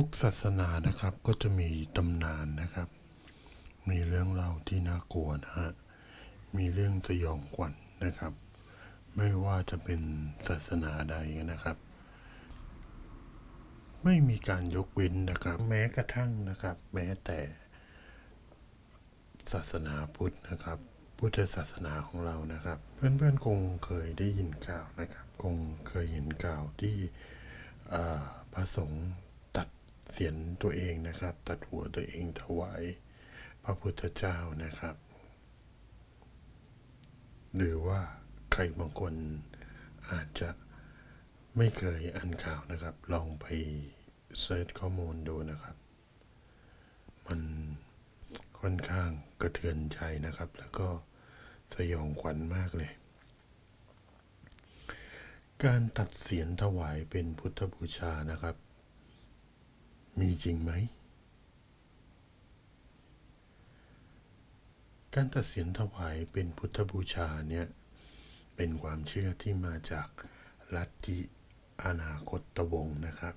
ทุกศาสนานะครับก็จะมีตำนานนะครับ มีเรื่องเล่าที่น่ากลัวนะฮะมีเรื่องสยองขวัญนะครับ ไม่ว่าจะเป็นศาสนาใดนะครับ ไม่มีการยกเว้นนะครับ แม้กระทั่งนะครับ แม้แต่ศาสนาพุทธนะครับ พุทธศาสนาของเรานะครับ เพื่อนๆคงเคยได้ยินข่าวนะครับ คงเคยเห็นข่าวที่พระสงฆ์ เสียนตัวเองนะครับ ตัดหัวตัวเองถวายพระพุทธเจ้านะครับ หรือว่าใครบางคนอาจจะไม่เคยอ่านข่าวนะครับ ลองไปเซิร์ชข้อมูลดูนะครับ มันค่อนข้างกระเทือนใจนะครับ แล้วก็สยองขวัญมากเลย การตัดเสียนถวายเป็นพุทธบูชานะครับ มีจริงไหม การตัดเสียนถวายเป็นพุทธบูชาเนี่ยเป็นความเชื่อที่มาจากลัทธิอนาคตวงศ์นะครับ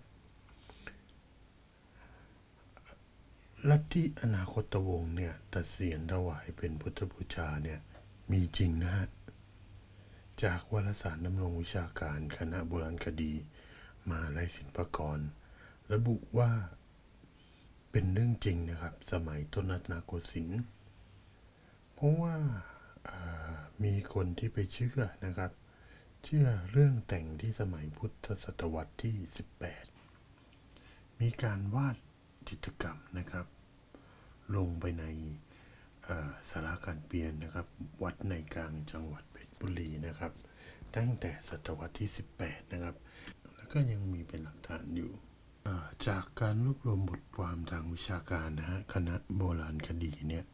ลัทธิอนาคตวงศ์เนี่ยตัดเสียนถวายเป็นพุทธบูชาเนี่ยมีจริงนะฮะ จากวารสารดำรงวิชาการคณะโบราณคดี มาลัยศิลปกร ระบุว่าเป็นเรื่องจริงนะครับ สมัยต้นรัตนโกสินทร์เพราะว่าามีคนที่ไปเชื่อนะครับ เชื่อเรื่องแต่งที่สมัยพุทธศตวรรษที่ 18 มีการวาดจิตรกรรมนะครับ ลงไปในสาราการเปลี่ยนนะครับ วัดในกลางจังหวัดเพชรบุรีนะครับ ตั้งแต่ศตวรรษที่ 18 นะครับ แล้วก็ยังมีเป็นหลักฐานอยู่ จากการรวบรวมบทความทางวิชาการนะฮะคณะโบราณคดีเนี่ย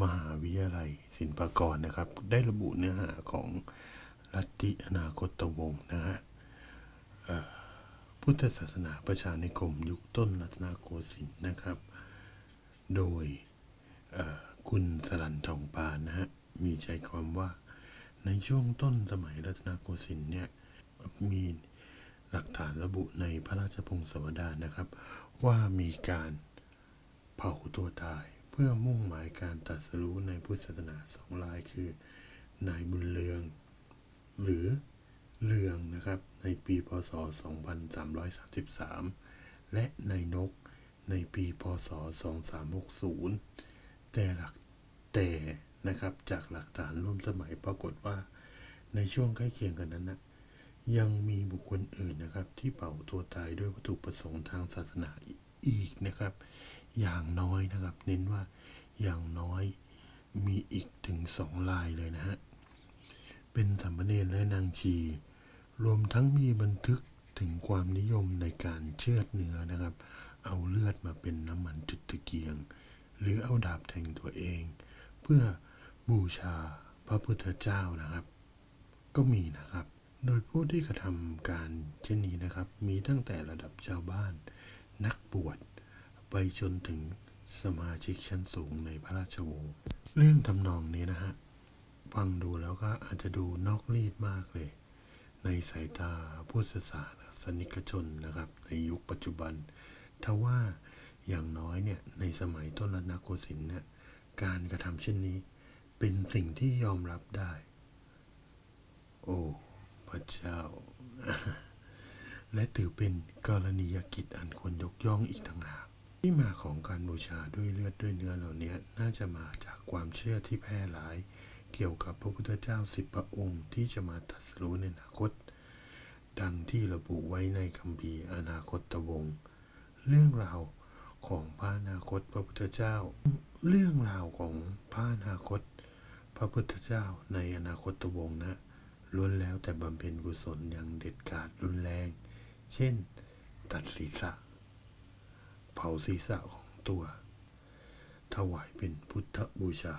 มหาวิทยาลัยศิลปากรนะครับ ได้ระบุเนื้อหาของลัทธิอนาคตวงศ์นะฮะพุทธศาสนาประชานิคมยุคต้นรัตนโกสินทร์นะครับ โดยคุณสรันทองปานนะฮะมีใจความว่าในช่วงต้นสมัยรัตนโกสินทร์เนี่ยมี หลักฐานระบุในพระราชพงศาวดารนะครับ ว่ามีการเผาตัวตาย เพื่อมุ่งหมายการตรัสรู้ในพุทธศาสนาสองรายคือนายบุญเรือง หรือเรืองนะครับ ในปีพศ 2333 และนายนกในปีพศ 2360 แต่หลักแต่นะครับจากหลักฐานร่วมสมัยปรากฏว่าในช่วงใกล้เคียงกันนั้นนะ ยังมีบุคคลอื่นนะครับ ที่เป่าตัวตายด้วยวัตถุประสงค์ทางศาสนาอีกนะครับ อย่างน้อยนะครับ เน้นว่าอย่างน้อยมีอีกถึงสองลายเลยนะฮะ เป็นสามเณรและนางชี รวมทั้งมีบันทึกถึงความนิยมในการเชือดเนื้อนะครับ เอาเลือดมาเป็นน้ำมันจุดตะเกียง หรือเอาดาบแทงตัวเอง เพื่อบูชาพระพุทธเจ้านะครับ ก็มีนะครับ โดยผู้ที่กระทำการเช่นนี้นะครับ มีตั้งแต่ระดับชาวบ้าน นักบวชไปจนถึงสมาชิกชั้นสูงในพระราชวงศ์เรื่องทำนองนี้นะฮะฟังดูแล้วก็อาจจะดูนอกรีดมากเลย ในสายตาพุทธศาสนิกชนนะครับ ในยุคปัจจุบันทว่าอย่างน้อยเนี่ยในสมัยต้นรัตนโกสินทร์เนี่ยการกระทำเช่นนี้ เป็นสิ่งที่ยอมรับได้ โอ้ ระเจ้า และถือเป็นกรณียกิจอันควรยกย่องอีกต่างหากที่มาของการบูชาด้วยเลือดด้วยเนื้อเหล่านี้น่าจะมาจากความเชื่อที่แพร่หลาย เกี่ยวกับพระพุทธเจ้าสิบพระองค์ที่จะมาตรัสรู้ในอนาคต ดังที่ระบุไว้ในคัมภีร์อนาคตวงศ์เรื่องราวของพระอนาคตพระพุทธเจ้า เรื่องราวของพระอนาคต พระพุทธเจ้าในอนาคตวงศ์นะ ล้วนแล้วแต่บำเพ็ญกุศลอย่างเด็ดขาดรุนแรง เช่น ตัดศีรษะ เผาศีรษะของตัว ถวายเป็นพุทธบูชา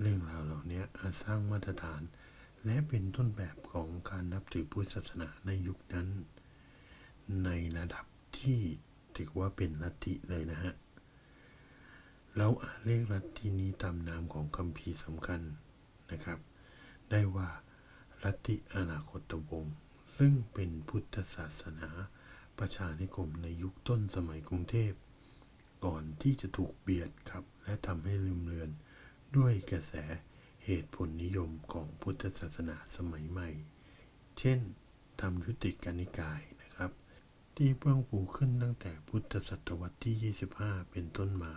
เรื่องราวเหล่านี้อาจสร้างมาตรฐาน และเป็นต้นแบบของการนับถือพุทธศาสนาในยุคนั้น ในระดับที่ถือว่าเป็นลัทธิเลยนะฮะ เราอาจเรียกลัทธินี้ตามนามของคัมภีร์สำคัญนะครับ ได้ว่า ลัทธิอนาคตวงศ์ซึ่งเป็นพุทธศาสนาประชานิคมในยุคต้นสมัยกรุงเทพ ก่อนที่จะถูกเบียดครับ และทำให้ลืมเลือน ด้วยกระแสเหตุผลนิยมของพุทธศาสนาสมัยใหม่ เช่นทำยุติกานิกายนะครับ ที่เบื้องปูขึ้นตั้งแต่พุทธศตวรรษที่ 25 เป็นต้นมา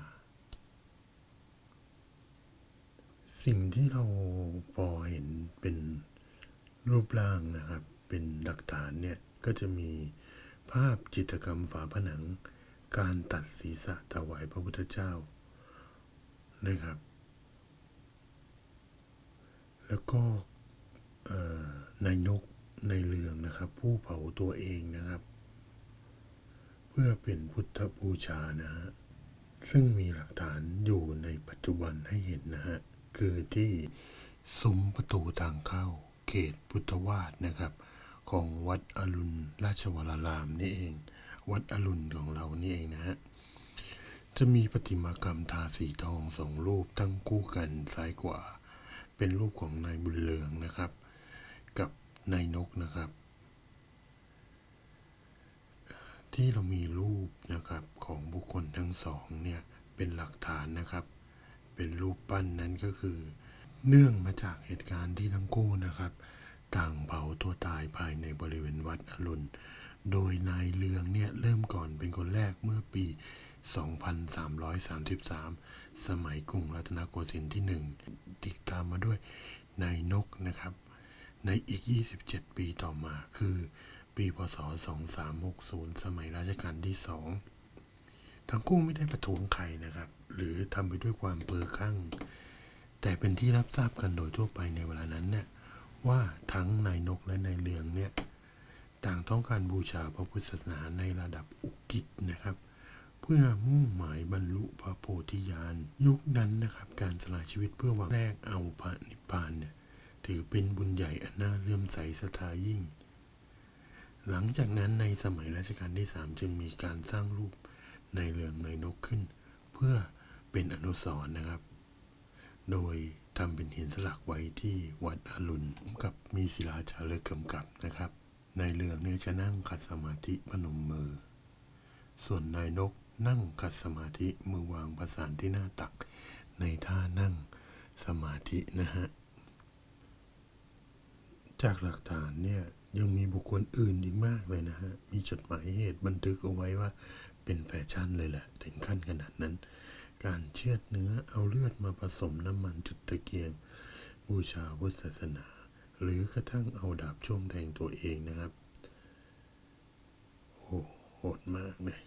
สิ่งที่เราพอเห็นเป็น รูปร่างนะครับ เป็นหลักฐานเนี่ย ก็จะมีภาพจิตรกรรมฝาผนัง การตัดศีรษะถวายพระพุทธเจ้านะครับ แล้วก็นายนกในเรืองนะครับ ผู้เผาตัวเองนะครับ เพื่อเป็นพุทธบูชานะฮะซึ่งมีหลักฐานอยู่ในปัจจุบันให้เห็นนะฮะ คือที่ซุ้มประตูทางเข้า เขตพุทธวาสนะครับ ของวัดอรุณราชวรารามนี่เอง วัดอรุณของเรานี่เองนะฮะจะมีประติมากรรมทาสีทองสองรูปตั้งคู่กันซ้ายขวาเป็นรูปของนายบุญเลืองนะครับ กับนายนกนะครับ ที่เรามีรูปนะครับของบุคคลทั้งสองเนี่ยเป็นหลักฐานนะครับ เป็นรูปปั้นนั้นก็คือ เนื่องมาจากเหตุการณ์ที่ทั้งคู่นะครับ ต่างเผาตัวตายภายในบริเวณวัดอรุณ โดยนายเลืองเนี่ยเริ่มก่อนเป็นคนแรกเมื่อปี 2333 สมัยกรุงรัตนโกสินทร์ที่หนึ่งติดตามมาด้วยนายนกนะครับ ในอีก 27 ปีต่อมาคือ ปีพศ 2360 สมัยรัชกาลที่สองทั้งคู่ไม่ได้ประท้วงใครนะครับ หรือทำไปด้วยความเปอร์ข้าง แต่เป็นที่รับทราบกันโดยทั่วไปในเวลานั้นเนี่ยว่าทั้งนายนกและนายเลืองเนี่ยต่างต้องการบูชาพระพุทธศาสนาในระดับอุกิจนะครับ เพื่อมุ่งหมายบรรลุพระโพธิญาณยุคนั้นนะครับ การสละชีวิตเพื่อหวังแรกเอาพระนิพพานเนี่ยถือเป็นบุญใหญ่อันน่าเลื่อมใสศรัทธายิ่ง หลังจากนั้นในสมัยรัชกาลที่สามจึงมีการสร้างรูปในเรืองในนกขึ้น เพื่อเป็นอนุสรณ์นะครับ โดยทำเป็นหินสลักไว้ที่วัดอรุณกับมีศิลาจารึกกำกับนะครับในเรืองเนี่ยจะนั่งขัดสมาธิพนมมือ ส่วนนายนกนั่งขัดสมาธิมือวางประสานที่หน้าตัก ในท่านั่งสมาธินะฮะ จากหลักฐานเนี่ยยังมีบุคคลอื่นอีกมากเลยนะฮะ มีจดหมายเหตุบันทึกเอาไว้ว่าเป็นแฟชั่นเลยแหละ ถึงขั้นขนาดนั้น การเชือดเนื้อเอาเลือดมาผสมน้ำมันจุดตะเกียง บูชาพุทธศาสนา หรือกระทั่งเอาดาบช่วงแทงตัวเองนะครับ โอ้โหดมากเลย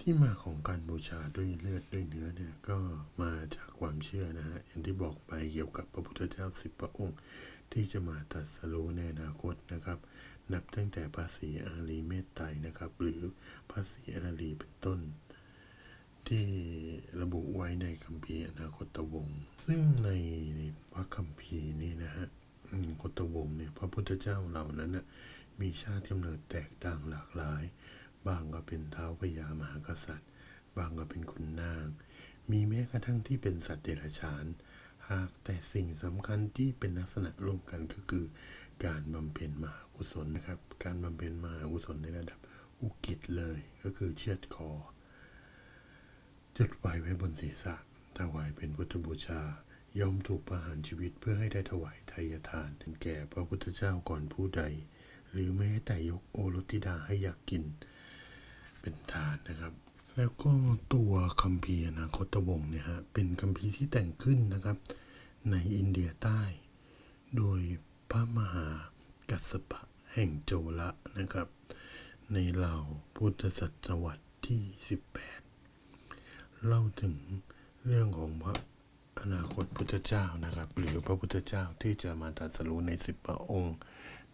ที่มาของการบูชาด้วยเลือดด้วยเนื้อเนี่ยก็มาจากความเชื่อนะฮะอย่างที่บอกไปเกี่ยวกับพระพุทธเจ้าสิบพระองค์ ที่จะมาตรัสรู้ในอนาคตนะครับ นับตั้งแต่ภาษีอารีเมตไตรนะครับ หรือภาษีอารีเป็นต้น ที่ระบุไว้ในคัมภีร์อนาคตวงศ์ซึ่งในพระคัมภีร์นี้นะฮะอนาคตวงศ์เนี่ยพระพุทธเจ้าเหล่านั้นนะมีชาติกำเนิดแตกต่างหลากหลาย บางก็เป็นเท้าพญามหากษัตริย์ บางก็เป็นขุนนาง มีแม้กระทั่งที่เป็นสัตว์เดรัจฉาน หากแต่สิ่งสำคัญที่เป็นลักษณะร่วมกันก็คือ การบำเพ็ญมหา กุศลนะครับ การบำเพ็ญมหากุศลในระดับอุกิจเลย ก็คือเชือดคอ จุดไฟไว้บนศีรษะถวายเป็นพุทธบูชาย่อมถูกประหารชีวิตเพื่อให้ได้ถวายทายทานแก่พระพุทธเจ้าก่อนผู้ใด หรือแม้แต่ยกโอรสธิดาให้อยากกิน เป็นทานนะครับ แล้วก็ตัวคัมภีร์นาคตวงเนี่ยฮะเป็นคัมภีร์ที่แต่งขึ้นนะครับ ในอินเดียใต้ โดยพระมหา กัสปะแห่งโจละนะครับ ในเหล่าพุทธศตวรรษที่ 18 เล่าถึงเรื่องของพระอนาคตพุทธเจ้านะครับ หรือพระพุทธเจ้าที่จะมาตรัสรู้ในสิบพระองค์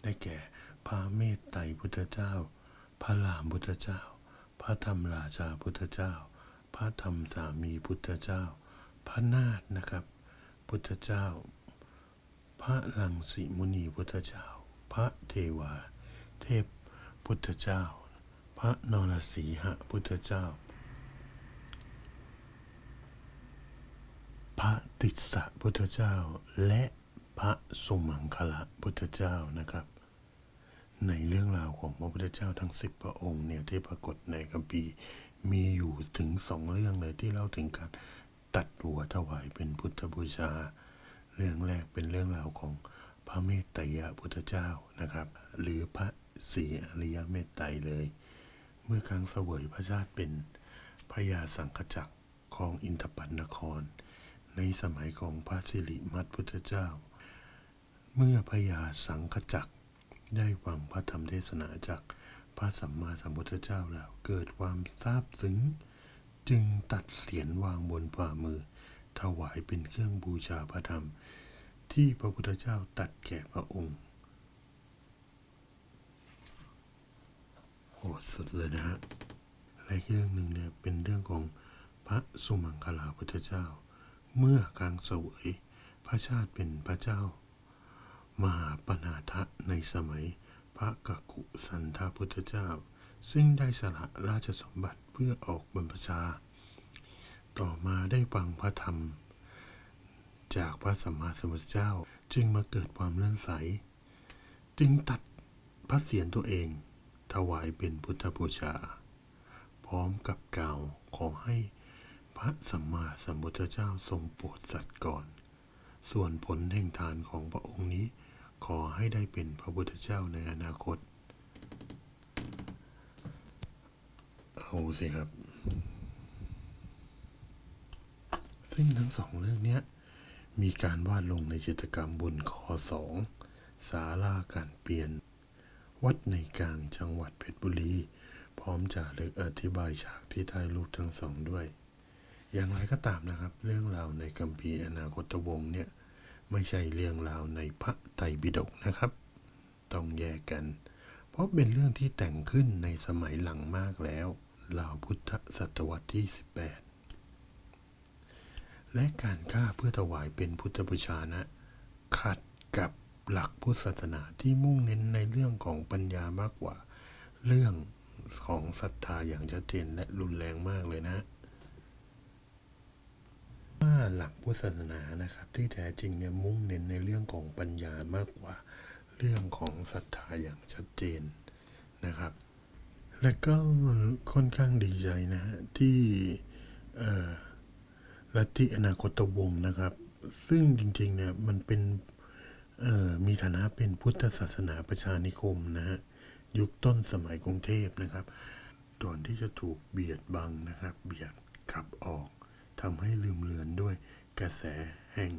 ได้แก่พระเมตไตรพุทธเจ้า พระรามพุทธเจ้า พระธรรมราชาพุทธเจ้า พระธรรมสามีพุทธเจ้า พระนาถนะครับ พุทธเจ้า พระลังสีมุนีพุทธเจ้า วา เทพพุทธเจ้า พระนรสีหะพุทธเจ้า พระติสสะพุทธเจ้า และพระสุมังคละพุทธเจ้านะครับ ในเรื่องราวของพระพุทธเจ้าทั้งสิบพระองค์เนี่ยที่ปรากฏในคัมภีร์มีอยู่ถึงสองเรื่องเลยที่เล่าถึงการตัดหัวถวายเป็นพุทธบูชา เรื่องแรกเป็นเรื่องราวของ พระเมตไตรยพุทธเจ้านะครับ หรือพระศรีอริยเมตไตรเลย เมื่อครั้งเสวยพระชาติเป็นพระยาสังฆจักรของอินทปัตนคร ในสมัยของพระสิริมัตพุทธเจ้า เมื่อพระยาสังฆจักรได้ฟังพระธรรมเทศนาจากพระสัมมาสัมพุทธเจ้าแล้วเกิดความซาบซึ้ง จึงตัดเสียนวางบนฝ่ามือ ถวายเป็นเครื่องบูชาพระธรรม ที่พระพุทธเจ้าตัดแก่พระองค์โหดสุดเลยนะฮะและเรื่องหนึ่งเนี่ยเป็นเรื่องของพระสุมังคลาพุทธเจ้า เมื่อกลางเสวยพระชาติเป็นพระเจ้า มหาปนาทะในสมัยพระกกุสันทพุทธเจ้า ซึ่งได้สละราชสมบัติเพื่อออกบรรพชา ต่อมาได้ฟังพระธรรม จากพระสัมมาสัมพุทธเจ้าจึงมาเกิดความเลื่อนใส จึงตัดพระเศียรตัวเอง ถวายเป็นพุทธบูชา พร้อมกับกล่าวขอให้พระสัมมาสัมพุทธเจ้าทรงโปรดสัตว์ก่อน ส่วนผลแห่งทานของพระองค์นี้ ขอให้ได้เป็นพระพุทธเจ้าในอนาคต เอาสิครับ ซึ่งทั้งสองเรื่องเนี้ย มีการวาดลงในจิตกรรมบนคอสองสาราการเปลี่ยน วัดในกลางจังหวัดเพชรบุรี พร้อมจะเลึกอธิบายฉากที่ถ่ายรูปทั้งสองด้วย อย่างไรก็ตามนะครับ เรื่องราวในกัมพีอนาคตวงเนี่ย ไม่ใช่เรื่องราวในพระไตรปิฎกนะครับ ต้องแยกกัน เพราะเป็นเรื่องที่แต่งขึ้นในสมัยหลังมากแล้วราวพุทธศตวรรษที่ 18 และการฆ่าเพื่อถวายเป็นพุทธบูชานะ ขัดกับหลักพุทธศาสนาที่มุ่งเน้นในเรื่องของปัญญามากกว่า เรื่องของศรัทธาอย่างชัดเจนและรุนแรงมากเลยนะว่าหลักพุทธศาสนานะครับ ที่แท้จริงเนี่ยมุ่งเน้นในเรื่องของปัญญามากกว่า เรื่องของศรัทธาอย่างชัดเจนนะครับ และก็ค่อนข้างดีใจนะฮะที่เอ่อ ลัทธิอนาคตวงศ์นะครับ ซึ่งจริงๆเนี่ยมันเป็นมีฐานะเป็นพุทธศาสนาประชานิคมนะฮะยุคต้นสมัยกรุงเทพนะครับก่อนที่จะถูกเบียดบังนะครับ เบียดขับออกทำให้ลืมเลือนด้วยกระแสแห่ง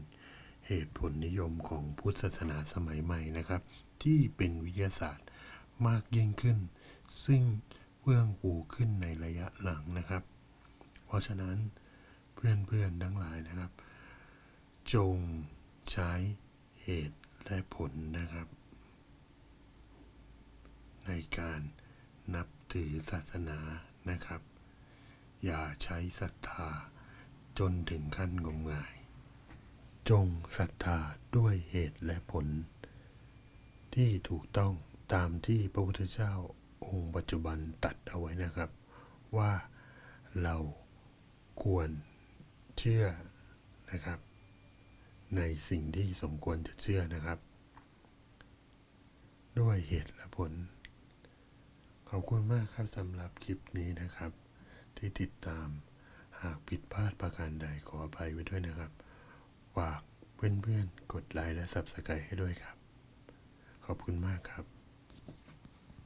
เหตุผลนิยมของพุทธศาสนาสมัยใหม่นะครับ ที่เป็นวิทยาศาสตร์มากยิ่งขึ้น ซึ่งเฟื่องฟูขึ้นในระยะหลังนะครับ เพราะฉะนั้น เพื่อนๆทั้งหลายนะครับ จงใช้เหตุและผลนะครับ ในการนับถือศาสนานะครับ อย่าใช้ศรัทธาจนถึงขั้นงมงาย จงศรัทธาด้วยเหตุและผล ที่ถูกต้องตามที่พระพุทธเจ้าองค์ปัจจุบันตัดเอาไว้นะครับ ว่าเราควร เชื่อนะครับ ในสิ่งที่สมควรจะเชื่อนะครับ ด้วยเหตุและผล ขอบคุณมากครับสำหรับคลิปนี้นะครับ ที่ติดตามหากผิดพลาดประการใดขออภัยไว้ด้วยนะครับฝากเพื่อนๆ กดไลค์และ Subscribe ให้ด้วยครับ ขอบคุณมากครับ